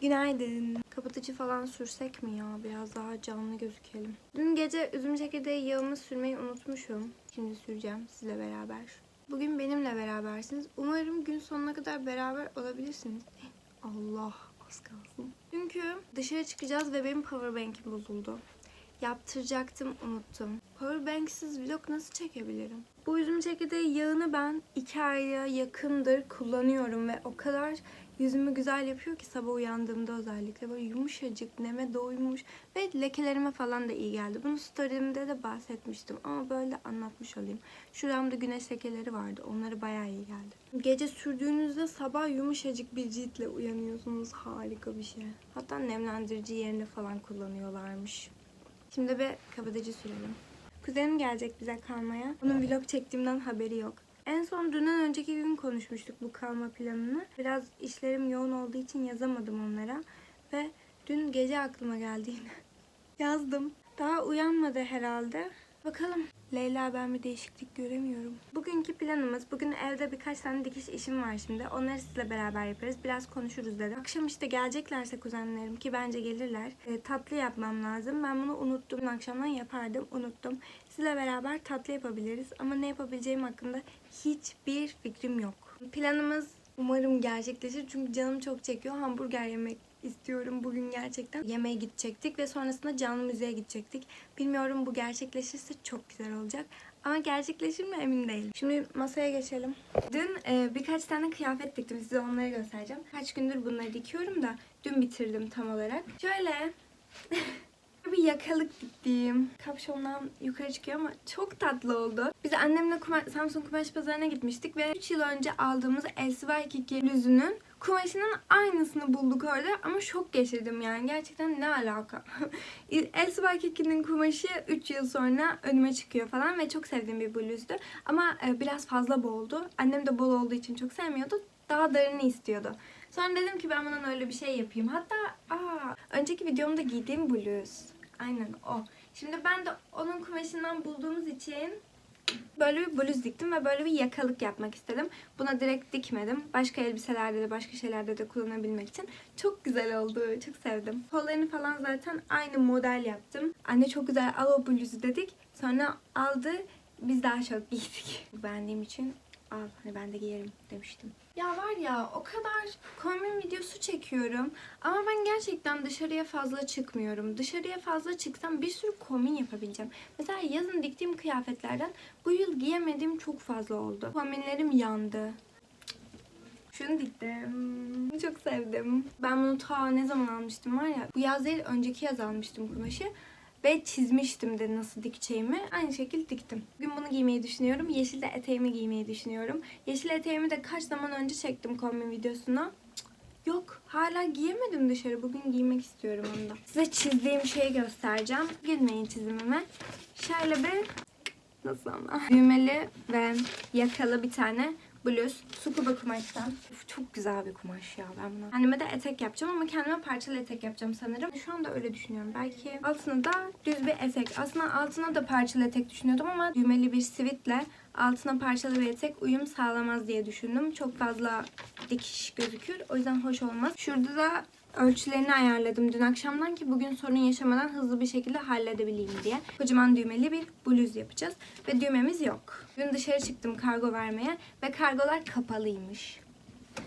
Günaydın. Kapatıcı falan sürsek mi ya? Biraz daha canlı gözükelim. Dün gece üzüm çekirdeği yağımı sürmeyi unutmuşum. Şimdi süreceğim sizle beraber. Bugün benimle berabersiniz. Umarım gün sonuna kadar beraber olabilirsiniz. Allah az kalsın. Çünkü dışarı çıkacağız ve benim powerbank'im bozuldu. Yaptıracaktım unuttum. Powerbank'siz vlog nasıl çekebilirim? Bu üzüm çekirdeği yağını ben iki aya yakındır kullanıyorum ve o kadar yüzümü güzel yapıyor ki sabah uyandığımda özellikle böyle yumuşacık, neme doymuş ve lekelerime falan da iyi geldi. Bunu story'imde de bahsetmiştim ama böyle anlatmış olayım. Şuramda güneş lekeleri vardı. Onları bayağı iyi geldi. Gece sürdüğünüzde sabah yumuşacık bir ciltle uyanıyorsunuz. Harika bir şey. Hatta nemlendirici yerine falan kullanıyorlarmış. Şimdi bir kapatıcı sürelim. Kuzenim gelecek bize kalmaya. Onun vlog çektiğimden haberi yok. En son dünden önceki gün konuşmuştuk bu kalma planını. Biraz işlerim yoğun olduğu için yazamadım onlara. Ve dün gece aklıma geldi yine. Yazdım. Daha uyanmadı herhalde. Bakalım. Leyla ben bir değişiklik göremiyorum. Bugünkü planımız, bugün evde birkaç tane dikiş işim var şimdi. Onları sizle beraber yaparız. Biraz konuşuruz dedim. Akşam işte geleceklerse kuzenlerim ki bence gelirler. e, tatlı yapmam lazım. Ben bunu unuttum. Akşamdan yapardım. Unuttum. Sizle beraber tatlı yapabiliriz. Ama ne yapabileceğim hakkında hiçbir fikrim yok. Planımız umarım gerçekleşir. Çünkü canım çok çekiyor. Hamburger yemek istiyorum bugün gerçekten. Yemeğe gidecektik ve sonrasında canlı müzeye gidecektik. Bilmiyorum bu gerçekleşirse çok güzel olacak. Ama gerçekleşir mi emin değilim. Şimdi masaya geçelim. Dün e, birkaç tane kıyafet diktim. Size onları göstereceğim. Kaç gündür bunları dikiyorum da dün bitirdim tam olarak. Şöyle bir yakalık diktiğim. Kapşondan yukarı çıkıyor ama çok tatlı oldu. Biz annemle kuma- Samsun Kumaş Pazarı'na gitmiştik ve 3 yıl önce aldığımız Elsiva Kiki bluzunun kumaşının aynısını bulduk orada ama şok geçirdim yani. Gerçekten ne alaka? Kiki'nin kumaşı 3 yıl sonra önüme çıkıyor falan ve çok sevdiğim bir bluzdu. Ama e, biraz fazla boldu. Annem de bol olduğu için çok sevmiyordu. Daha darını istiyordu. Sonra dedim ki ben bundan öyle bir şey yapayım. Hatta aa, önceki videomda giydiğim bluz. Aynen o. Şimdi ben de onun kumaşından bulduğumuz için böyle bir bluz diktim ve böyle bir yakalık yapmak istedim. Buna direkt dikmedim. Başka elbiselerde de başka şeylerde de kullanabilmek için. Çok güzel oldu. Çok sevdim. Kollarını falan zaten aynı model yaptım. Anne çok güzel al o bluzu dedik. Sonra aldı. Biz daha çok giydik. Beğendiğim için al hani ben de giyerim demiştim. Ya var ya o kadar kombin videosu çekiyorum ama ben gerçekten dışarıya fazla çıkmıyorum. Dışarıya fazla çıksam bir sürü kombin yapabileceğim. Mesela yazın diktiğim kıyafetlerden bu yıl giyemediğim çok fazla oldu. Kombinlerim yandı. Şunu diktim. Çok sevdim. Ben bunu ta ne zaman almıştım var ya. Bu yaz değil önceki yaz almıştım kumaşı. Ve çizmiştim de nasıl dikeceğimi. Aynı şekilde diktim. Bugün bunu giymeyi düşünüyorum. Yeşil de eteğimi giymeyi düşünüyorum. Yeşil eteğimi de kaç zaman önce çektim kombin videosuna. Yok hala giyemedim dışarı. Bugün giymek istiyorum onu da. Size çizdiğim şeyi göstereceğim. Gülmeyin çizimime. Şöyle bir Nasıl ama? Düğmeli ve yakalı bir tane bluz. Sukuba kumaştan. Uf, çok güzel bir kumaş ya ben bunu. Kendime de etek yapacağım ama kendime parçalı etek yapacağım sanırım. Şu anda öyle düşünüyorum. Belki altına da düz bir etek. Aslında altına da parçalı etek düşünüyordum ama düğmeli bir sivitle altına parçalı bir etek uyum sağlamaz diye düşündüm. Çok fazla dikiş gözükür. O yüzden hoş olmaz. Şurada da ölçülerini ayarladım dün akşamdan ki bugün sorun yaşamadan hızlı bir şekilde halledebileyim diye. Kocaman düğmeli bir bluz yapacağız ve düğmemiz yok. Dün dışarı çıktım kargo vermeye ve kargolar kapalıymış.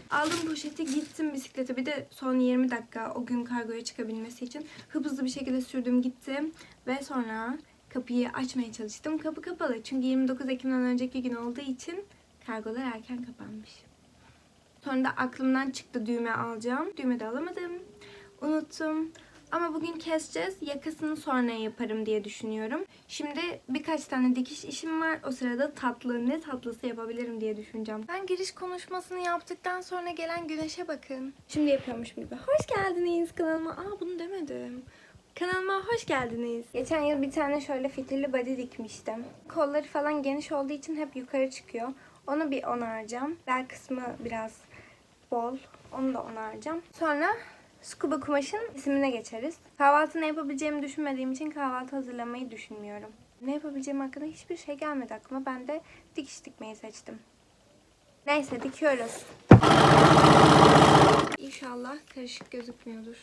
Aldım poşeti gittim bisiklete bir de son 20 dakika o gün kargoya çıkabilmesi için hızlı bir şekilde sürdüm gittim ve sonra kapıyı açmaya çalıştım. Kapı kapalı çünkü 29 Ekim'den önceki gün olduğu için kargolar erken kapanmış. Sonra da aklımdan çıktı düğme alacağım. Düğme de alamadım. Unuttum. Ama bugün keseceğiz. Yakasını sonra yaparım diye düşünüyorum. Şimdi birkaç tane dikiş işim var. O sırada tatlı ne tatlısı yapabilirim diye düşüneceğim. Ben giriş konuşmasını yaptıktan sonra gelen güneşe bakın. Şimdi yapıyormuş gibi. Hoş geldiniz kanalıma. Aa bunu demedim. Kanalıma hoş geldiniz. Geçen yıl bir tane şöyle fitilli body dikmiştim. Kolları falan geniş olduğu için hep yukarı çıkıyor. Onu bir onaracağım. Bel kısmı biraz bol. Onu da onaracağım. Sonra scuba kumaşın kesimine geçeriz. Kahvaltı ne yapabileceğimi düşünmediğim için kahvaltı hazırlamayı düşünmüyorum. Ne yapabileceğim hakkında hiçbir şey gelmedi aklıma. Ben de dikiş dikmeyi seçtim. Neyse dikiyoruz. İnşallah karışık gözükmüyordur.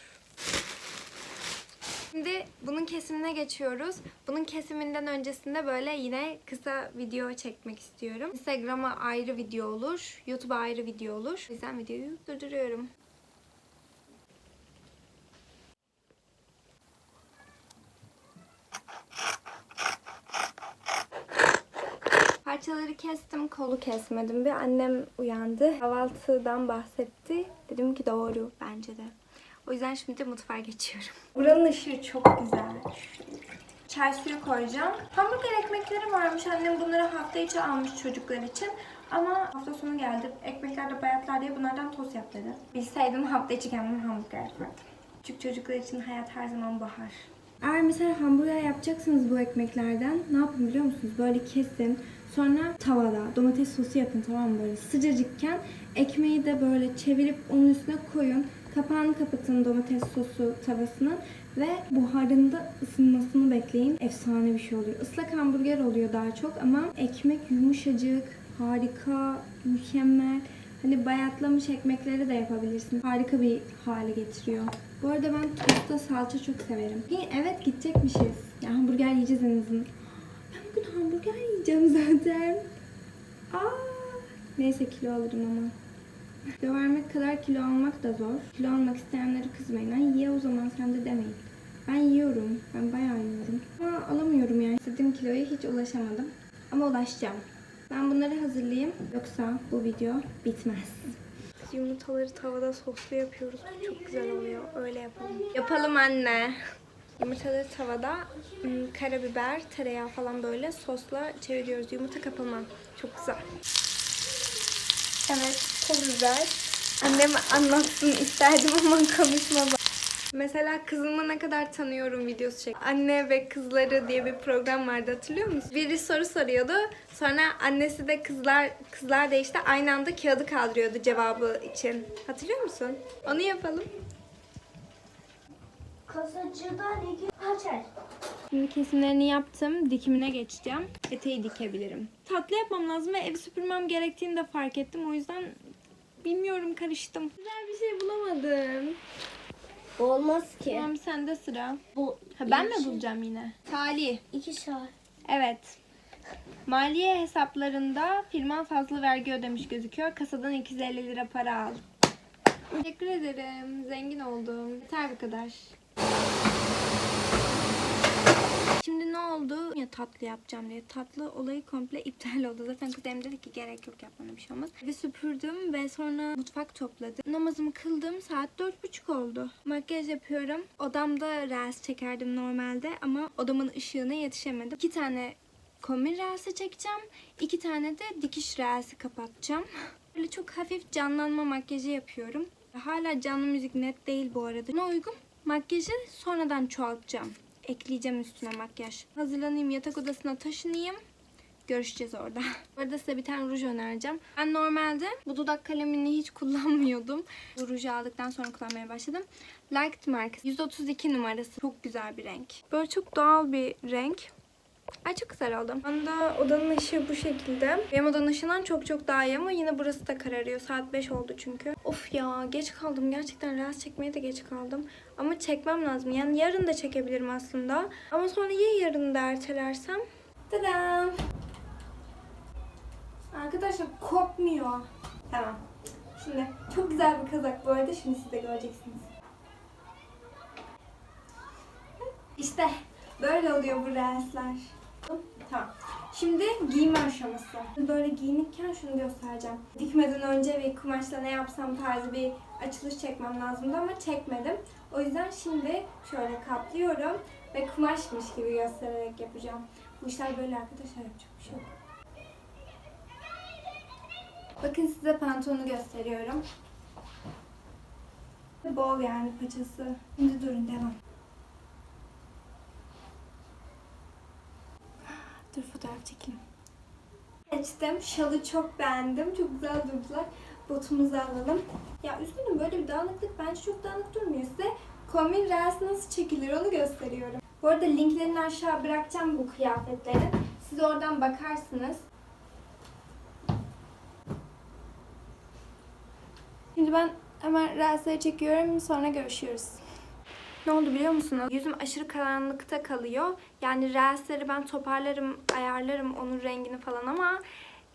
Şimdi bunun kesimine geçiyoruz. Bunun kesiminden öncesinde böyle yine kısa video çekmek istiyorum. Instagram'a ayrı video olur, YouTube'a ayrı video olur. O yüzden videoyu durduruyorum. Parçaları kestim, kolu kesmedim. Bir annem uyandı. Kahvaltıdan bahsetti. Dedim ki doğru bence de. O yüzden şimdi mutfağa geçiyorum. Buranın ışığı çok güzel. Çay suyu koyacağım. Hamburger ekmekleri varmış. Annem bunları hafta içi almış çocuklar için. Ama hafta sonu geldi. Ekmekler de bayatlar diye bunlardan tost yap dedi. Bilseydim hafta içi kendim hamburger yapardım. Küçük çocuklar için hayat her zaman bahar. Eğer mesela hamburger yapacaksınız bu ekmeklerden ne yapın biliyor musunuz? Böyle kesin. Sonra tavada domates sosu yapın tamam mı böyle sıcacıkken ekmeği de böyle çevirip onun üstüne koyun. Kapağını kapatın domates sosu tavasının ve buharında ısınmasını bekleyin. Efsane bir şey oluyor. Islak hamburger oluyor daha çok ama ekmek yumuşacık, harika, mükemmel. Hani bayatlamış ekmekleri de yapabilirsin. Harika bir hale getiriyor. Bu arada ben tostta salça çok severim. Evet gidecekmişiz. Ya hamburger yiyeceğiz en azından. Ben bugün hamburger yiyeceğim zaten. Aa, neyse kilo alırım ama. Kilo vermek kadar kilo almak da zor. Kilo almak isteyenleri kızmayın. Ay ye o zaman sen de demeyin. Ben yiyorum. Ben bayağı yiyorum. Ama alamıyorum yani. İstediğim kiloya hiç ulaşamadım. Ama ulaşacağım. Ben bunları hazırlayayım. Yoksa bu video bitmez. Yumurtaları tavada soslu yapıyoruz. Çok güzel oluyor. Öyle yapalım. Yapalım anne. Yumurtaları tavada ım, karabiber, tereyağı falan böyle sosla çeviriyoruz. Yumurta kapama. Çok güzel. Evet, çok güzel. Annem anlatsın isterdim ama konuşmadı. Mesela kızımı ne kadar tanıyorum videosu çek. Anne ve kızları diye bir program vardı hatırlıyor musun? Biri soru soruyordu. Sonra annesi de kızlar kızlar da işte aynı anda kağıdı kaldırıyordu cevabı için. Hatırlıyor musun? Onu yapalım. Kasacıdan iki kaçar. Şimdi kesimlerini yaptım. Dikimine geçeceğim. Eteği dikebilirim. Tatlı yapmam lazım ve evi süpürmem gerektiğini de fark ettim. O yüzden bilmiyorum karıştım. Güzel bir şey bulamadım. Olmaz ki. Tamam sende sıra. Bu Ha, ben mi bulacağım yine? Talih. İki saat. Evet. Maliye hesaplarında firman fazla vergi ödemiş gözüküyor. Kasadan 250 lira para al. Teşekkür ederim. Zengin oldum. Yeter bu kadar. Şimdi ne oldu? Ya tatlı yapacağım diye. Tatlı olayı komple iptal oldu. Zaten kuzenim dedi ki gerek yok yapmana bir şey olmaz. Ve süpürdüm ve sonra mutfak topladım. Namazımı kıldım. Saat dört buçuk oldu. Makyaj yapıyorum. Odamda reels çekerdim normalde ama odamın ışığına yetişemedim. İki tane komün reelsi çekeceğim. İki tane de dikiş reelsi kapatacağım. Böyle çok hafif canlanma makyajı yapıyorum. Hala canlı müzik net değil bu arada. Buna uygun makyajı sonradan çoğaltacağım. Ekleyeceğim üstüne makyaj. Hazırlanayım yatak odasına taşınayım. Görüşeceğiz orada. Bu arada size bir tane ruj önereceğim. Ben normalde bu dudak kalemini hiç kullanmıyordum. Bu ruju aldıktan sonra kullanmaya başladım. Liked markası. 132 numarası. Çok güzel bir renk. Böyle çok doğal bir renk. Ay çok güzel oldu. Anda odanın ışığı bu şekilde. Benim odanın ışığından çok çok daha iyi ama yine burası da kararıyor. Saat 5 oldu çünkü. Of ya geç kaldım. Gerçekten reels çekmeye de geç kaldım. Ama çekmem lazım. Yani yarın da çekebilirim aslında. Ama sonra ya yarın da ertelersem? Tadam! Arkadaşlar kopmuyor. Tamam. Şimdi çok güzel bir kazak bu arada. Şimdi siz de göreceksiniz. İşte böyle oluyor bu reelsler. Tamam. Şimdi giyme aşaması. Böyle giyinirken şunu göstereceğim. Dikmeden önce ve kumaşla ne yapsam tarzı bir açılış çekmem lazımdı ama çekmedim. O yüzden şimdi şöyle katlıyorum ve kumaşmış gibi göstererek yapacağım. Bu işler böyle arkadaşlar yapacak bir şey. Bakın size pantolonu gösteriyorum. Bol yani paçası. Şimdi durun devam. Dur fotoğraf çekeyim. Seçtim. Şalı çok beğendim. Çok güzel durdular. Botumuzu alalım. Ya üzgünüm böyle bir dağınıklık bence çok dağınık durmuyor. Size kombin reels nasıl çekilir onu gösteriyorum. Bu arada linklerini aşağı bırakacağım bu kıyafetlerin. Siz oradan bakarsınız. Şimdi ben Hemen reelsleri çekiyorum sonra görüşürüz. Ne oldu biliyor musunuz? Yüzüm aşırı karanlıkta kalıyor. Yani reelsleri ben toparlarım, ayarlarım onun rengini falan ama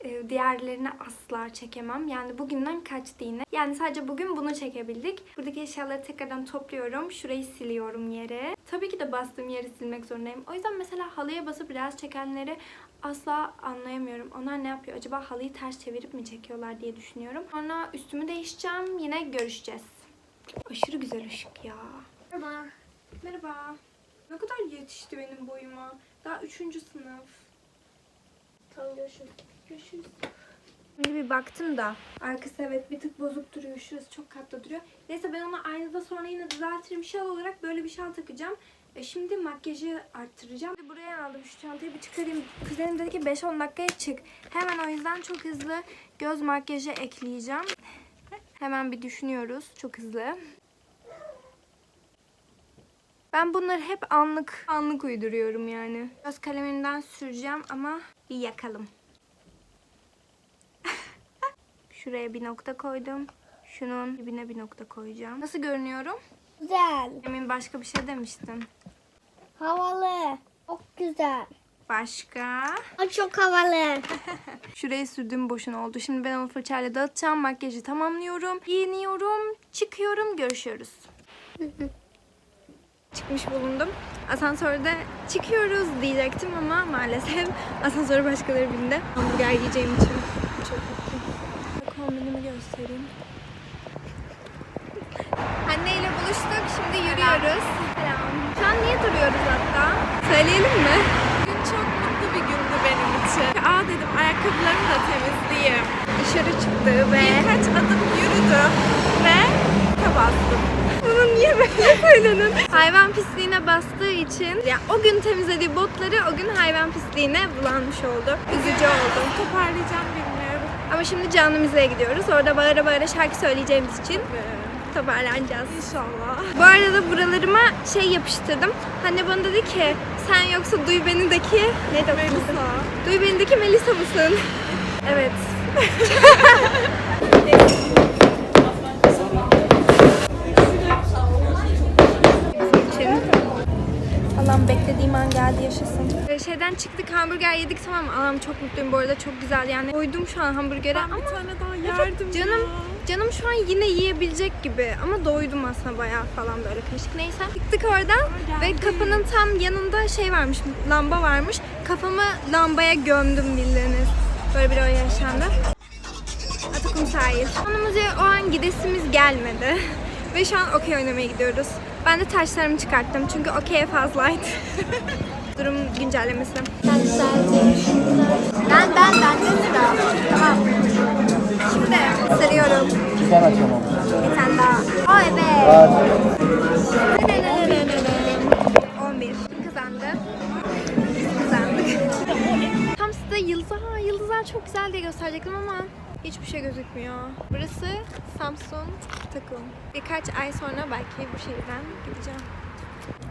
e, diğerlerini asla çekemem. Yani bugünden kaçtı yine. Yani sadece bugün bunu çekebildik. Buradaki eşyaları tekrardan topluyorum. Şurayı siliyorum yere. Tabii ki de bastığım yeri silmek zorundayım. O yüzden mesela halıya basıp reels çekenleri asla anlayamıyorum. Onlar ne yapıyor? Acaba halıyı ters çevirip mi çekiyorlar diye düşünüyorum. Sonra üstümü değişeceğim. Yine görüşeceğiz. Aşırı güzel ışık ya. Merhaba. Merhaba. Ne kadar yetişti benim boyuma. Daha üçüncü sınıf. Tamam görüşürüz. Görüşürüz. Şimdi bir baktım da arkası evet bir tık bozuk duruyor. Şurası çok katlı duruyor. Neyse ben onu aynada sonra yine düzeltirim. Şal olarak böyle bir şal takacağım. E şimdi makyajı arttıracağım. Buraya aldım şu çantayı bir çıkarayım. Kuzenim dedi ki 5-10 dakikaya çık. Hemen o yüzden çok hızlı göz makyajı ekleyeceğim. Hemen bir düşünüyoruz. Çok hızlı. Ben bunları hep anlık anlık uyduruyorum yani. Göz kalemimden süreceğim ama bir yakalım. Şuraya bir nokta koydum. Şunun dibine bir nokta koyacağım. Nasıl görünüyorum? Güzel. Emin başka bir şey demiştin. Havalı. Çok güzel. Başka? O çok havalı. Şuraya sürdüğüm boşuna oldu. Şimdi ben onu fırçayla dağıtacağım. Makyajı tamamlıyorum. Giyiniyorum. Çıkıyorum. Görüşüyoruz. Çıkmış bulundum. Asansörde çıkıyoruz diyecektim ama maalesef asansöre başkaları bindi. Hamburger yiyeceğim için çok mutluyum. Kombinimi göstereyim. Anne ile buluştuk. Şimdi yürüyoruz. Selam. Şu an niye duruyoruz hatta? Söyleyelim mi? Bugün çok mutlu bir gündü benim için. Aa dedim ayakkabılarımı da temizleyeyim. Dışarı çıktı ve... Birkaç adım yürüdüm ve bastım. Bunu niye böyle söyledin? hayvan pisliğine bastığı için ya o gün temizlediği botları o gün hayvan pisliğine bulanmış oldu. Üzücü oldu. Toparlayacağım bilmiyorum. Ama şimdi canlı müzeye gidiyoruz. Orada bağıra bağıra şarkı söyleyeceğimiz için toparlanacağız. İnşallah. Bu arada buralarıma şey yapıştırdım. Anne bana dedi ki sen yoksa Duy Beni'deki ne de Melisa. Duy Beni'deki Melisa mısın? evet. An geldi yaşasın. Ee, Şeyden çıktık hamburger yedik tamam Allah'ım çok mutluyum bu arada çok güzel yani. Doydum şu an hamburgere Ben ama bir tane daha yerdim canım ya. canım şu an yine yiyebilecek gibi ama doydum aslında bayağı falan böyle kaşık neyse. Çıktık oradan ve kapının tam yanında şey varmış lamba varmış. Kafamı lambaya gömdüm bildiğiniz. Böyle bir olay yaşandı. Atakum sahil. Sonumuza o an gidesimiz gelmedi. Ve şu an okey oynamaya gidiyoruz. Ben de taşlarımı çıkarttım çünkü okey'e fazlaydı. Durum güncellemesi. Ben ben ben de sıra. Tamam. Şimdi sarıyorum. Bir tane açamam. Bir tane daha. Aa evet. 11. Kim kazandı? Kazandık. Tam size yıldızlar, ha, yıldızlar çok güzel diye gösterecektim ama hiçbir şey gözükmüyor. Burası Samsun takım. Birkaç ay sonra belki bu şehirden gideceğim.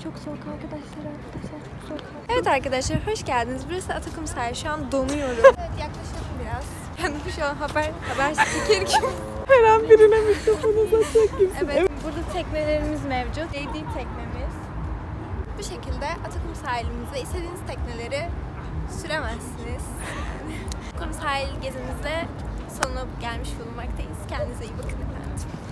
Çok soğuk arkadaşlar arkadaşlar çok soğuk. Evet arkadaşlar hoş geldiniz. Burası Atakum sahil. Şu an donuyorum. evet yaklaşalım biraz. Kendimi şu an haber haber spiker gibi. Her an birine mikrofonu uzatacak gibi. Evet, burada teknelerimiz mevcut. JD teknemiz. Bu şekilde Atakum sahilimizde istediğiniz tekneleri süremezsiniz. Atakum sahil gezimizde sonuna gelmiş bulunmaktayız. Kendinize iyi bakın efendim.